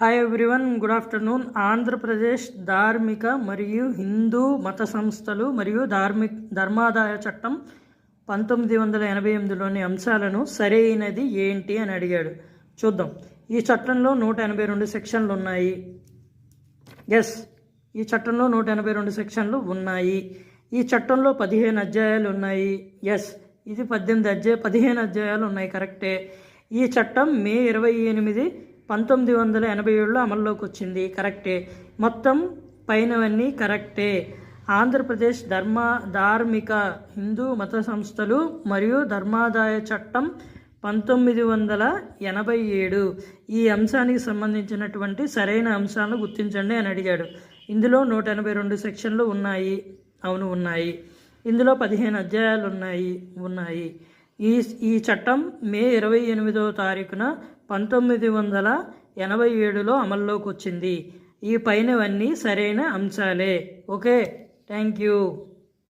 Hi everyone good afternoon Andhra Pradesh ధార్మిక మరియు హిందూ మత సంస్థలు మరియు ధార్మిక ధర్మాదాయ చట్టం పంతొమ్మిది వందల ఎనభై ఎనిమిదిలోని అంశాలను సరైనది ఏంటి అని అడిగాడు. చూద్దాం. ఈ చట్టంలో నూట ఎనభై రెండు సెక్షన్లు ఉన్నాయి. ఎస్ ఈ చట్టంలో నూట ఎనభై రెండు సెక్షన్లు ఉన్నాయి. ఈ చట్టంలో పదిహేను అధ్యాయాలు ఉన్నాయి. ఎస్ ఇది పద్దెనిమిది అధ్యాయ పదిహేను అధ్యాయాలు ఉన్నాయి కరెక్టే ఈ చట్టం మే ఇరవై ఎనిమిది పంతొమ్మిది వందల ఎనభై ఏడులో అమల్లోకి వచ్చింది కరెక్టే. మొత్తం పైనవన్నీ కరెక్టే. ఆంధ్రప్రదేశ్ ధర్మ ధార్మిక హిందూ మత సంస్థలు మరియు ధర్మాదాయ చట్టం పంతొమ్మిది వందల ఎనభై ఏడు. ఈ అంశానికి సంబంధించినటువంటి సరైన అంశాలను గుర్తించండి అని అడిగాడు. ఇందులో నూట ఎనభై రెండు సెక్షన్లు ఉన్నాయి. అవును ఉన్నాయి. ఇందులో పదిహేను అధ్యాయాలు ఉన్నాయి. ఉన్నాయి. ఈ ఈ చట్టం మే ఇరవై ఎనిమిదవ తారీఖున పంతొమ్మిది వందల ఎనభై ఏడులో అమల్లోకి వచ్చింది ఈ పైనవన్నీ సరైన అంశాలే. ఓకే. Thank you.